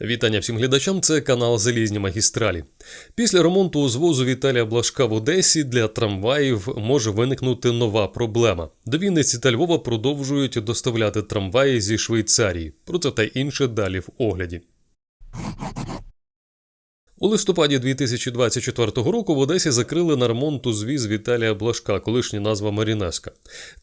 Вітання всім глядачам. Це канал Залізні магістралі. Після ремонту звозу Віталія Блашка в Одесі для трамваїв може виникнути нова проблема. До Вінниці та Львова продовжують доставляти трамваї зі Швейцарії. Про це та інше далі в огляді. У листопаді 2024 року в Одесі закрили на ремонт узвіз Віталія Блашка, колишня назва Марінеска.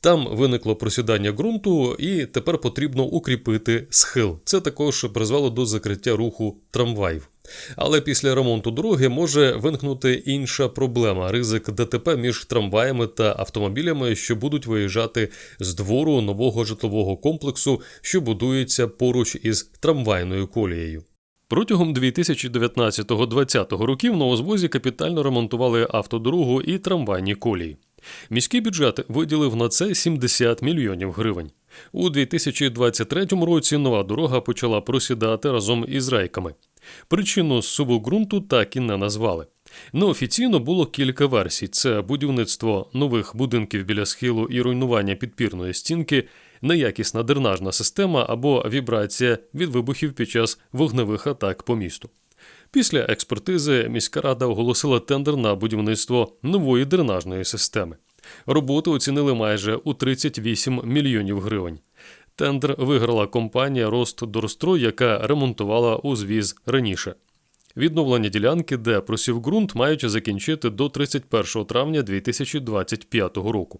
Там виникло просідання ґрунту, і тепер потрібно укріпити схил. Це також призвело до закриття руху трамваїв. Але після ремонту дороги може виникнути інша проблема ризик ДТП між трамваями та автомобілями, що будуть виїжджати з двору нового житлового комплексу, що будується поруч із трамвайною колією. Протягом 2019-2020 років на узвозі капітально ремонтували автодорогу і трамвайні колії. Міський бюджет виділив на це 70 мільйонів гривень. У 2023 році нова дорога почала просідати разом із рейками. Причину зсуву ґрунту так і не назвали. Неофіційно було кілька версій: це будівництво нових будинків біля схилу і руйнування підпірної стінки, неякісна дренажна система або вібрація від вибухів під час вогневих атак по місту. Після експертизи міська рада оголосила тендер на будівництво нової дренажної системи. Роботи оцінили майже у 38 мільйонів гривень. Тендер виграла компанія Ростдорстрой, яка ремонтувала узвіз раніше. Відновлення ділянки, де просів ґрунт, мають закінчити до 31 травня 2025 року.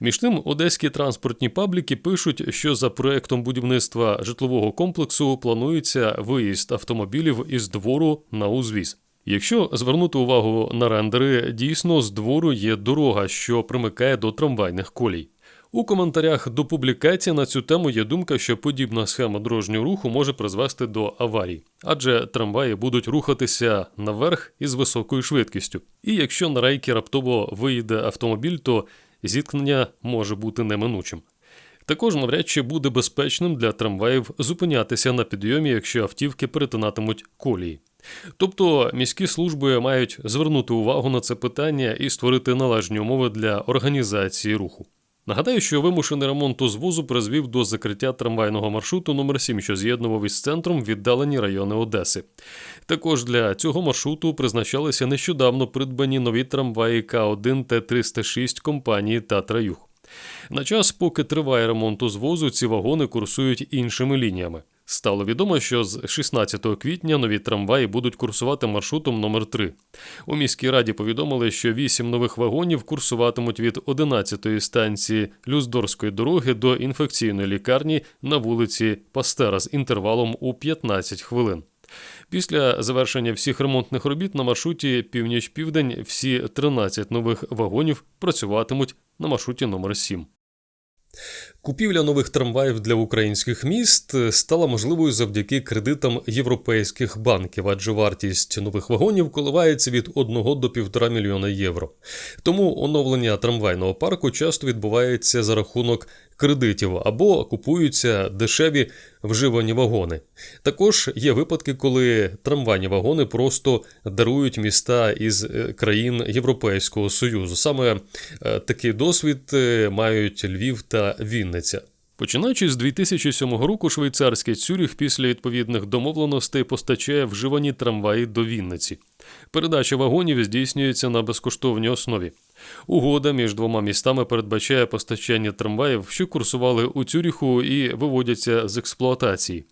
Між тим, одеські транспортні пабліки пишуть, що за проектом будівництва житлового комплексу планується виїзд автомобілів із двору на узвіз. Якщо звернути увагу на рендери, дійсно з двору є дорога, що примикає до трамвайних колій. У коментарях до публікації на цю тему є думка, що подібна схема дорожнього руху може призвести до аварій, адже трамваї будуть рухатися наверх із високою швидкістю. І якщо на рейки раптово виїде автомобіль, то зіткнення може бути неминучим. Також навряд чи буде безпечним для трамваїв зупинятися на підйомі, якщо автівки перетинатимуть колії. Тобто міські служби мають звернути увагу на це питання і створити належні умови для організації руху. Нагадаю, що вимушений ремонт узвозу призвів до закриття трамвайного маршруту номер 7 що з'єднував із центром віддалені райони Одеси. Також для цього маршруту призначалися нещодавно придбані нові трамваї К1 Т-306 компанії Татра-Юг. На час, поки триває ремонт узвозу, ці вагони курсують іншими лініями. Стало відомо, що з 16 квітня нові трамваї будуть курсувати маршрутом номер 3 У міській раді повідомили, що 8 нових вагонів курсуватимуть від 11-ї станції Люздорської дороги до інфекційної лікарні на вулиці Пастера з інтервалом у 15 хвилин. Після завершення всіх ремонтних робіт на маршруті північ-південь всі 13 нових вагонів працюватимуть на маршруті номер 7 Купівля нових трамваїв для українських міст стала можливою завдяки кредитам європейських банків, адже вартість нових вагонів коливається від 1 до 1,5 мільйона євро. Тому оновлення трамвайного парку часто відбувається за рахунок кредитів або купуються дешеві вживані вагони. Також є випадки, коли трамвайні вагони просто дарують міста із е, країн Європейського Союзу. Саме е, такий досвід е, мають Львів та Вінниця. Починаючи з 2007 року, швейцарський Цюріх після відповідних домовленостей постачає вживані трамваї до Вінниці. Передача вагонів здійснюється на безкоштовній основі. Угода між двома містами передбачає постачання трамваїв, що курсували у Цюріху і виводяться з експлуатації.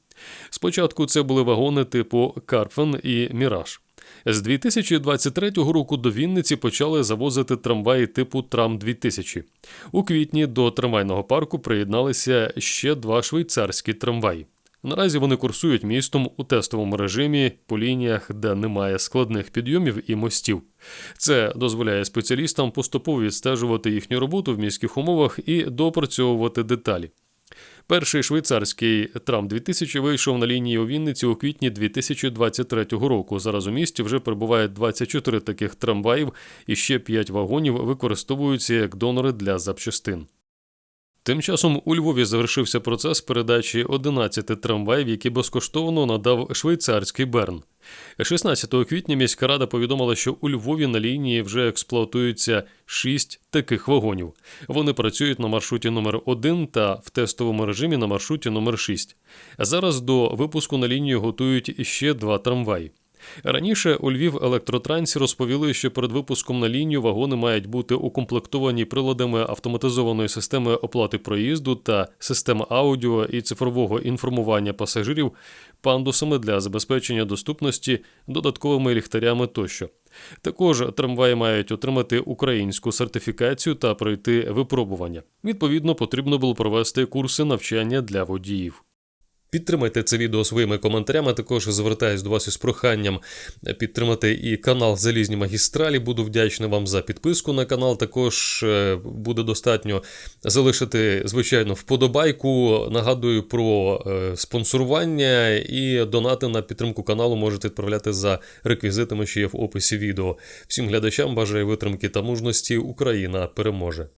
Спочатку це були вагони типу Карфен і Міраж. З 2023 року до Вінниці почали завозити трамваї типу Трам 2000 У квітні до трамвайного парку приєдналися ще два швейцарські трамваї. Наразі вони курсують містом у тестовому режимі по лініях, де немає складних підйомів і мостів. Це дозволяє спеціалістам поступово відстежувати їхню роботу в міських умовах і допрацьовувати деталі. Перший швейцарський трам 2000 вийшов на лінії у Вінниці у квітні 2023 року. Зараз у місті вже перебуває 24 таких трамваїв, і ще 5 вагонів використовуються як донори для запчастин. Тим часом у Львові завершився процес передачі 11 трамваїв, які безкоштовно надав швейцарський Берн. 16 квітня міська рада повідомила, що у Львові на лінії вже експлуатуються 6 таких вагонів. Вони працюють на маршруті номер 1 та в тестовому режимі на маршруті номер 6. Зараз до випуску на лінію готують іще два трамваї. Раніше у Львів електротрансі розповіли, що перед випуском на лінію вагони мають бути укомплектовані приладами автоматизованої системи оплати проїзду та системи аудіо і цифрового інформування пасажирів, пандусами для забезпечення доступності, додатковими ліхтарями тощо. Також трамваї мають отримати українську сертифікацію та пройти випробування. Відповідно, потрібно було провести курси навчання для водіїв. Підтримайте це відео своїми коментарями. Також звертаюсь до вас із проханням підтримати і канал Залізні Магістралі. Буду вдячний вам за підписку на канал. Також е, буде достатньо залишити, звичайно, вподобайку. Нагадую про е, спонсорування і донати на підтримку каналу можете відправляти за реквізитами, що є в описі відео. Всім глядачам бажаю витримки та мужності. Україна переможе.